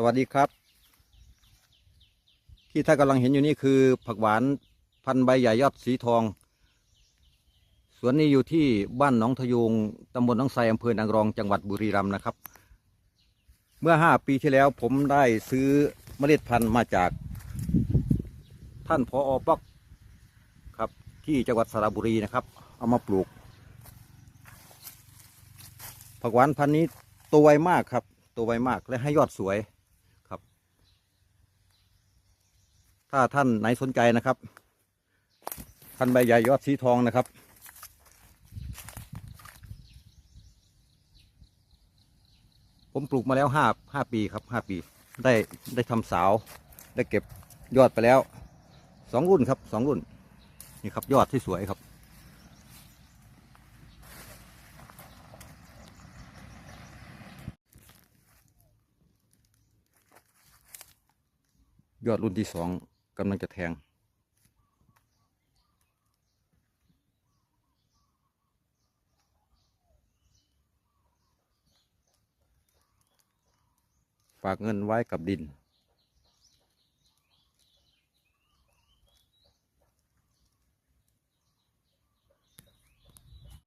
สวัสดีครับ ที่ท่านกำลังเห็นอยู่นี่คือ ผักหวานพันใบใหญ่ยอดสีทอง สวนนี้อยู่ที่บ้านหนองทะยงตำบลหนองไทรอำเภอนางรองจังหวัดบุรีรัมย์นะครับ เมื่อห้าปีที่แล้วผมได้ซื้อเมล็ดพันธุ์มาจากท่านพออป๊อกครับที่จังหวัดสระบุรีนะครับ เอามาปลูก ผักหวานพันธุ์นี้โตวไวมากครับโตวไวมากและให้ยอดสวยครับ ถ้าท่านไหนสนใจนะครับพันใบใหญ่ยอดสีทองนะครับ ผมปลูกมาแล้วห้าห้าปีครับห้าปี ได้ได้ทำสาวได้เก็บยอดไปแล้วสองรุ่นครับสองรุ่น นี่ครับยอดที่สวยครับยอดรุ่นที่สอง กำลังจะแทง ฝากเงินไว้กับดิน